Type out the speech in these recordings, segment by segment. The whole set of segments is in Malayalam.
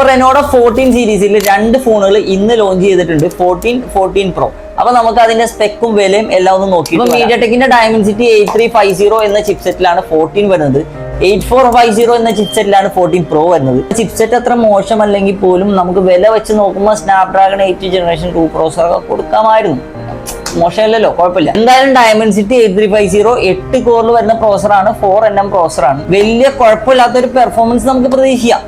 അപ്പൊ റെനോഡോ ഫോർട്ടീൻ സീരീസിൽ രണ്ട് ഫോണുകൾ ഇന്ന് ലോഞ്ച് ചെയ്തിട്ടുണ്ട് ഫോർട്ടീൻ ഫോർട്ടീൻ പ്രോ അപ്പൊ നമുക്ക് അതിന്റെ സ്പെക്കും വിലയും എല്ലാം ഒന്ന് നോക്കി മീഡിയ ടെക്കിന്റെ Dimensity eight three five zero എന്ന ചിപ്സെറ്റിലാണ് ഫോർട്ടീൻ വരുന്നത്. എയ്റ്റ് ഫോർ ഫൈവ് സീറോ എന്ന ചിപ്സെറ്റിലാണ് ഫോർട്ടീൻ പ്രോ വരുന്നത്. ചിപ്സെറ്റ് അത്ര മോശമല്ലെങ്കിൽ പോലും നമുക്ക് വില വെച്ച് നോക്കുമ്പോൾ Snapdragon eight generation two processor ഒക്കെ കൊടുക്കാമായിരുന്നു. മോശമല്ലല്ലോ കുഴപ്പമില്ല. എന്തായാലും Dimensity eight three five zero എട്ട് കോറിൽ വരുന്ന പ്രോസറാണ് ഫോർ എൻ എം പ്രോസറാണ് വലിയ കുഴപ്പമില്ലാത്ത ഒരു പെർഫോമൻസ് നമുക്ക് പ്രതീക്ഷിക്കാം.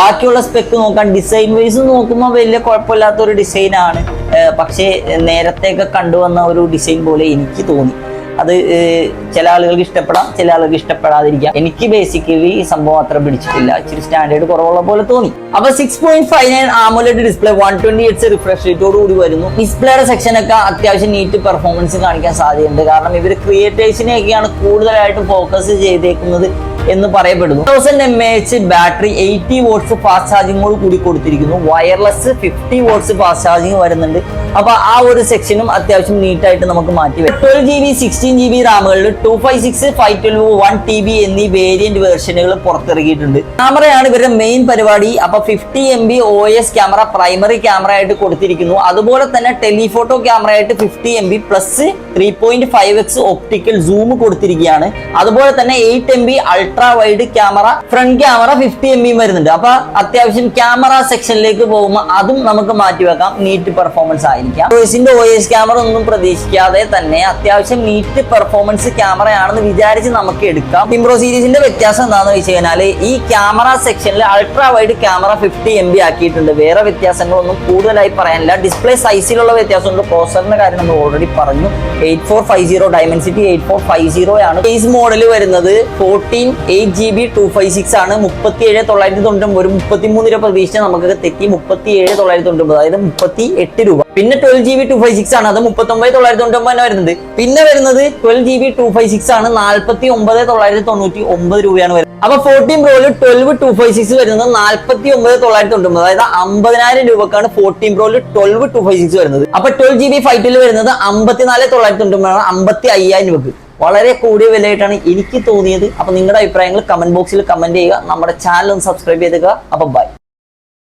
ബാക്കിയുള്ള സ്പെക്ക് നോക്കാൻ ഡിസൈൻ വൈസ് നോക്കുമ്പോൾ വലിയ കുഴപ്പമില്ലാത്ത ഒരു ഡിസൈനാണ് പക്ഷേ നേരത്തെയൊക്കെ കണ്ടുവന്ന ഒരു ഡിസൈൻ പോലെ എനിക്ക് തോന്നി. അത് ചില ആളുകൾക്ക് ഇഷ്ടപ്പെടാം ചില ആളുകൾക്ക് ഇഷ്ടപ്പെടാതിരിക്കാം. എനിക്ക് ബേസിക്കലി ഈ സംഭവം അത്ര പിടിച്ചിട്ടില്ല. ഇച്ചിരി സ്റ്റാൻഡേർഡ് കുറവുള്ള പോലെ തോന്നി. അപ്പൊ six point five nine AMOLED display one twenty eight refresh റേറ്റോട് കൂടി വരുന്നു. ഡിസ്പ്ലേയുടെ സെക്ഷൻ ഒക്കെ അത്യാവശ്യം നീറ്റ് പെർഫോമൻസ് കാണിക്കാൻ സാധ്യതയുണ്ട്. കാരണം ഇവർ ക്രിയേറ്റേഴ്സിനെയൊക്കെയാണ് കൂടുതലായിട്ടും ഫോക്കസ് ചെയ്തേക്കുന്നത്. എന്ന് പറയപ്പെടുന്നു. Thousand M A H battery eighty watts fast ചാർജിങ്ങോട് കൂടി കൊടുത്തിരിക്കുന്നു. Wireless fifty watts fast charging വരുന്നുണ്ട്. അപ്പൊ ആ ഒരു സെക്ഷനും അത്യാവശ്യം നീറ്റായിട്ട് നമുക്ക് മാറ്റി വരും twelve G B sixteen G B റാമുകളിൽ two five six five twelve one T B എന്നീ വേരിയന്റ് വേർഷനുകൾ പുറത്തിറക്കിയിട്ടുണ്ട് ക്യാമറയാണ് ഇവരുടെ മെയിൻ പരിപാടി. അപ്പൊ fifty M B O S camera primary camera ആയിട്ട് കൊടുത്തിരിക്കുന്നു. അതുപോലെ തന്നെ ടെലിഫോട്ടോ ക്യാമറ ആയിട്ട് fifty M B plus three point five X optical zoom കൊടുത്തിരിക്കുകയാണ്. അതുപോലെ തന്നെ eight M B wide camera front camera fifty M ബിയും വരുന്നുണ്ട്. അപ്പൊ അത്യാവശ്യം ക്യാമറ സെക്ഷനിലേക്ക് പോകുമ്പോൾ അതും നമുക്ക് മാറ്റിവെക്കാം നീറ്റ് പെർഫോമൻസ് ആയിരിക്കാം. OS-ന്റെ ഒ എസ് ക്യാമറ ഒന്നും പ്രതീക്ഷിക്കാതെ തന്നെ അത്യാവശ്യം നീറ്റ് പെർഫോമൻസ് ക്യാമറയാണെന്ന് വിചാരിച്ച് നമുക്ക് എടുക്കാം. ടിംബ്രോ സീരീസിന്റെ വ്യത്യാസം എന്താണെന്ന് വെച്ച് കഴിഞ്ഞാൽ ഈ ക്യാമറ സെക്ഷനിൽ ultra wide camera fifty M B ആക്കിയിട്ടുണ്ട്. വേറെ വ്യത്യാസങ്ങളൊന്നും കൂടുതലായി പറയാനില്ല. ഡിസ്പ്ലേ സൈസിലുള്ള വ്യത്യാസമുണ്ട്. പ്രോസറിന്റെ കാര്യം നമ്മൾ ഓൾറെഡി പറഞ്ഞു. Eight four five zero Dimensity eight four five zero ആണ്. ഫേസ് മോഡൽ വരുന്നത് fourteen eight G B two five six ആണ്. മുപ്പത്തി ഏഴ് തൊള്ളായിരത്തി തൊണ്ണൂറ്റി ഒരു മുപ്പത്തി മൂന്ന് രൂപ പ്രതീക്ഷിച്ച നമുക്ക് തെറ്റി മുപ്പത്തി ഏഴ് തൊള്ളായിരത്തി തൊണ്ണൂറ്റി അതായത് മുപ്പത്തി എട്ട് രൂപ. പിന്നെ twelve G B two five six ആണ്. അത് മുപ്പത്തി ഒമ്പത് തൊള്ളായിരത്തി തൊണ്ണൂറ്റി ഒമ്പത് വരുന്നത്. പിന്നെ വരുന്നത് twelve G B two five six ആണ്. നാൽപ്പത്തി ഒമ്പത് തൊള്ളായിരത്തി തൊണ്ണൂറ്റി ഒമ്പത് രൂപയാണ് വരുന്നത്. അപ്പൊ ഫോർട്ടീൻ പ്രോയിൽ ട്വൽവ് ടു ഫൈവ് സിക്സ് വരുന്നത് നാൽപ്പത്തി ഒമ്പത് തൊള്ളായിരത്തി തൊണ്ണൂറ്റി ഒമ്പത് അതായത് അമ്പതിനായിരം രൂപക്കാണ് ഫോർട്ടീൻ പ്രോയിൽ ട്വൽവ് ടു ഫൈവ് സിക്സ് വരുന്നത്. അപ്പൊ ട്വൽവ് ജി ബി ഫൈറ്റിൽ വരുന്നത് അമ്പത്തിനാല് തൊള്ളായിരത്തി തൊണ്ണൂറ്റി ഒമ്പതാണ് അമ്പത്തി അയ്യായിരം രൂപക്ക്. വളരെ കൂടിയ വിലയായിട്ടാണ് എനിക്ക് തോന്നിയത്. അപ്പൊ നിങ്ങളുടെ അഭിപ്രായങ്ങൾ കമന്റ് ബോക്സിൽ കമന്റ് ചെയ്യുക. നമ്മുടെ ചാനൽ ഒന്ന് സബ്സ്ക്രൈബ് ചെയ്തുക. അപ്പൊ ബൈ